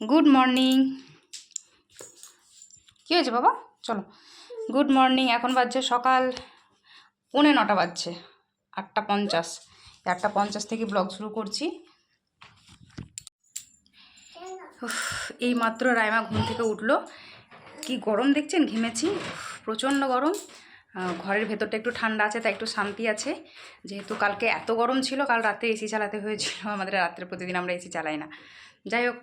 Good morning. কী হয়েছে বাবা? চলো। গুড মর্নিং, এখন বাজছে সকাল পৌনে নটা বাজছে, আটটা পঞ্চাশ। আটটা পঞ্চাশ থেকে ব্লগ শুরু করছি। এই মাত্র রায়মা ঘুম থেকে উঠল। কি গরম দেখছেন? ঘেমেছি। প্রচণ্ড গরম। ঘরের ভেতরটা একটু ঠান্ডা আছে, তাই একটু শান্তি আছে। যেহেতু কালকে এত গরম ছিল, কাল রাতে এসি চালাতে হয়েছিল। আমাদের রাত্রে প্রতিদিন আমরা এসি চালাই না। যাই হোক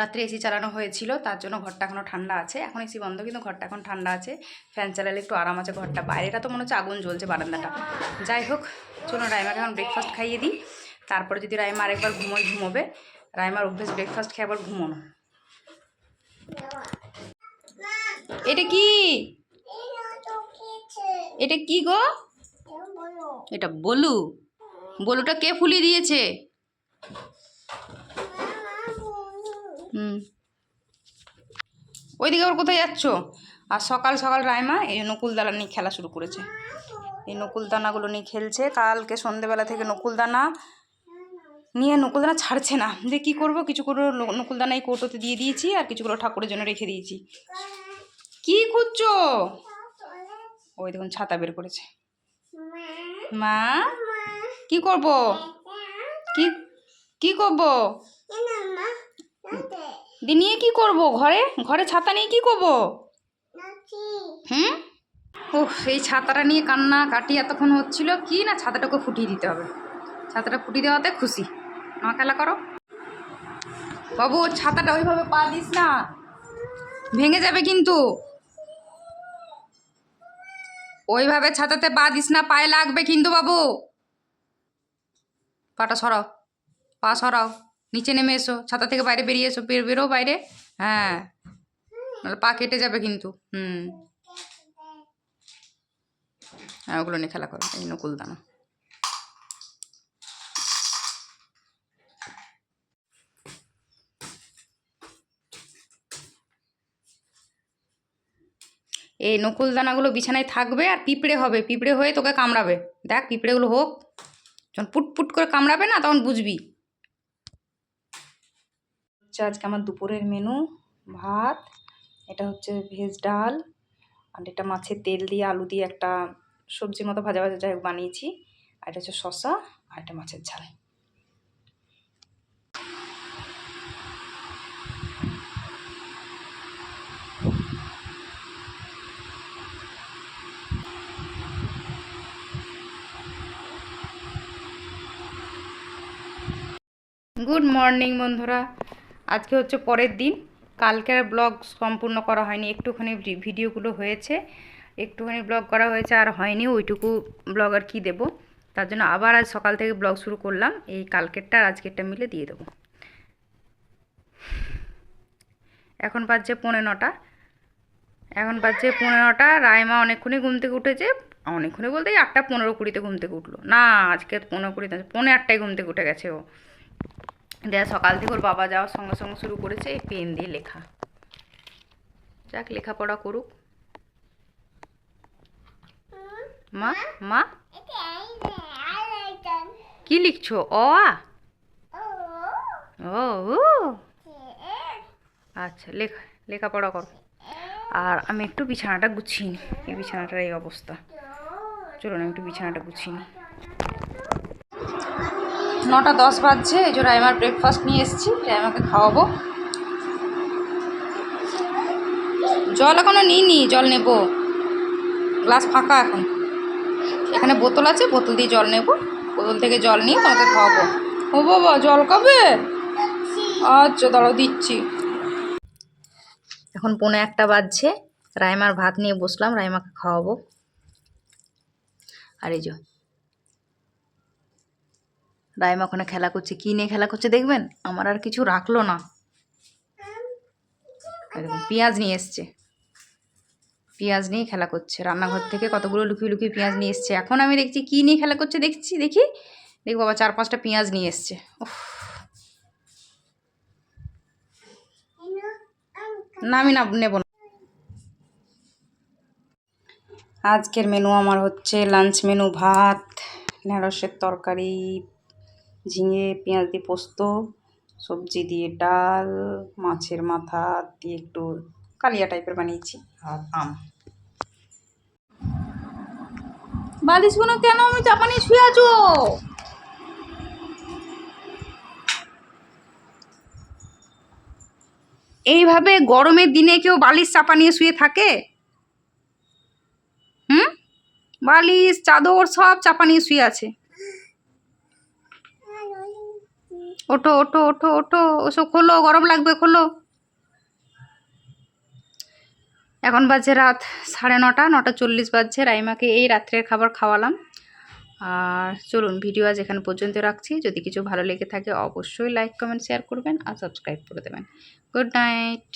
রাত্রে এসি চালানো হয়েছিল, তার জন্য ঘরটা এখনও ঠান্ডা আছে। এখন এসি বন্ধ, কিন্তু ঘরটা এখন ঠান্ডা আছে। ফ্যান চালালে একটু আরাম আছে ঘরটা। বাইরেটা তো মনে হচ্ছে আগুন জ্বলছে বারান্দাটা। যাই হোক, চলুন রাইমাকে এখন ব্রেকফাস্ট খাইয়ে দিই। তারপরে যদি রাইমা আরেকবার ঘুমোয়, ঘুমোবে। রাইমার অভ্যেস ব্রেকফাস্ট খেয়ে আবার ঘুমোনো। এটা কি? এটা কি গো? এটা বলু। বলুটা কে ফুলিয়ে দিয়েছে? হুম। ওইদিকে আবার কোথায় যাচ্ছ? আর সকাল সকাল রায়মা এই নকুলদানা নিয়ে খেলা শুরু করেছে। এই নকুলদানাগুলো নিয়ে খেলছে। কালকে সন্ধেবেলা থেকে নকুলদানা নিয়ে নকুলদানা ছাড়ছে না। যে কী করব? কিছু করে নকুলদানা এই কৌটোতে দিয়ে দিয়েছি আর কিছুগুলো ঠাকুরের জন্য রেখে দিয়েছি। কি খুঁজছো? ওই দেখুন, ছাতা বের করেছে। মা? কি করব? কি কি করব? দি, নিয়ে কি করব? ঘরে? ঘরে ছাতা নিয়ে কি করব? হুম? ওহ এই ছাতাটা নিয়ে কান্না কাটি এতক্ষণ হচ্ছিল। কি না ছাতাটাকে ফুটিয়ে দিতে হবে? ছাতাটা ফুটিয়ে দেওয়াতে খুশি। আমার খেলা করো। বাবু ওর ছাতাটা ওইভাবে পা দিস না। ভেঙে যাবে কিন্তু। ওইভাবে ছাতাতে পা দিস না, পায়ে লাগবে কিন্তু বাবু। পাটা সরাও। পা সরাও। নিচে নেমে এসো, ছাতা থেকে বাইরে বেরিয়ে এসো, বের বেরো বাইরে। হ্যাঁ। পা কেটে যাবে কিন্তু। হুম। হ্যাঁ ওগুলো নিয়ে খেলা করো, এই নকুল দানা। এই নকুল দানাগুলো বিছানায় থাকবে আর পিঁপড়ে হবে। পিঁপড়ে হয়ে তোকে কামড়াবে। দেখ, পিঁপড়েগুলো হোক। যখন পুট পুট করে কামড়াবে না, তখন বুঝবি। হচ্ছে আজকে আমার দুপুরের মেনু ভাত, এটা হচ্ছে ভেজ ডাল আর এটা মাছের তেল দিয়ে আলু দিয়ে একটা সবজির মতো ভাজা ভাজা যাই বানিয়েছি, আর এটা হচ্ছে শসা, আর এটা মাছের ঝাল। গুড মর্নিং বন্ধুরা। আজকে হচ্ছে পরের দিন। কালকের ব্লগ সম্পূর্ণ করা হয়নি, একটুখানি ভিডিওগুলো হয়েছে। একটুখানি ব্লগ করা হয়েছে আর হয়নি, ওইটুকু ব্লগ আর কি দেবো। তার জন্য আবার আজ সকাল থেকে ব্লগ শুরু করলাম। এই কালকেরটা আর আজকেরটা মিলে দিয়ে দেবো। এখন বাজছে পৌনে নটা। এখন বাজছে পৌনে নটা রায়মা অনেকক্ষণই ঘুম থেকে উঠেছে। অনেকক্ষণই বলতে আটটা পনেরো কুড়িতে ঘুম থেকে উঠল। না, আজকে পনেরো কুড়িতে পৌনে আটটায় ঘুম থেকে উঠে গেছে ও। দেয়া সকাল থেকে ওর বাবা যাওয়ার সঙ্গে সঙ্গে শুরু করেছে এই পেন দিয়ে লেখা। যাক, লেখাপড়া করুক। মা মা? কি লিখছো? অ, আ? ও আচ্ছা লেখা, লেখাপড়া করো। আর আমি একটু বিছানাটা গুছিয়ে নিই এই বিছানাটার এই অবস্থা। চলুন, আমি একটু বিছানাটা গুছিয়ে নিই নটা দশ বাজছে, এই জন্য আমার ব্রেকফাস্ট নিয়ে এসেছি আমাকে খাওয়াবো। জল এখনও নিইনি, জল নেব। গ্লাস ফাঁকা এখন। এখানে বোতল আছে, বোতল দিয়ে জল নেব। বোতল থেকে জল নিয়ে তোমাকে খাওয়াবো। ও বাবা, জল খাবে আচ্ছা দাঁড়াও, দিচ্ছি। এখন পৌনে একটা বাজছে। রাইমার ভাত নিয়ে বসলাম, রাইমাকে খাওয়াবো। আর এই যে রাইমা ওখানে খেলা করছে, কী নিয়ে খেলা করছে দেখবেন? আমার আর কিছু রাখল না। দেখুন পেঁয়াজ নিয়ে এসছে। পেঁয়াজ নিয়ে খেলা করছে। রান্নাঘর থেকে কতগুলো লুকিয়ে লুকিয়ে পেঁয়াজ নিয়ে এসছে। এখন আমি দেখছি কী নিয়ে খেলা করছে দেখছি, দেখি? দেখ বাবা চার পাঁচটা পেঁয়াজ নিয়ে এসছে। না, আমি না, নেব না। আজকের মেনু আমার হচ্ছে লাঞ্চ মেনু ভাত, ঢেঁড়সের তরকারি ঝিঙে পেঁয়াজ দিয়ে পোস্ত সবজি দিয়ে ডাল মাছের মাথা দিয়ে একটু কালিয়া টাইপের বানিয়েছি আর আম। বালিশগুলো কেন? আমি চাপানি শুয়ে আছো। এইভাবে গরমের দিনে কেউ বালিশ চাপা নিয়ে শুয়ে থাকে? হুম? বালিশ চাদর সব চাপা নিয়ে শুয়ে আছে। ওঠো ওঠো ওঠো ওঠো। ওসব খোলো, গরম লাগবে, খোলো। এখন বাজে রাত সাড়ে নটা নটা চল্লিশ বাজছে। রাইমাকে এই রাত্রের খাবার খাওয়ালাম। আর চলুন, ভিডিও আজ এখানে পর্যন্ত রাখছি। যদি কিছু ভালো লেগে থাকে, অবশ্যই লাইক কমেন্ট শেয়ার করবেন আর সাবস্ক্রাইব করে দেবেন। Good night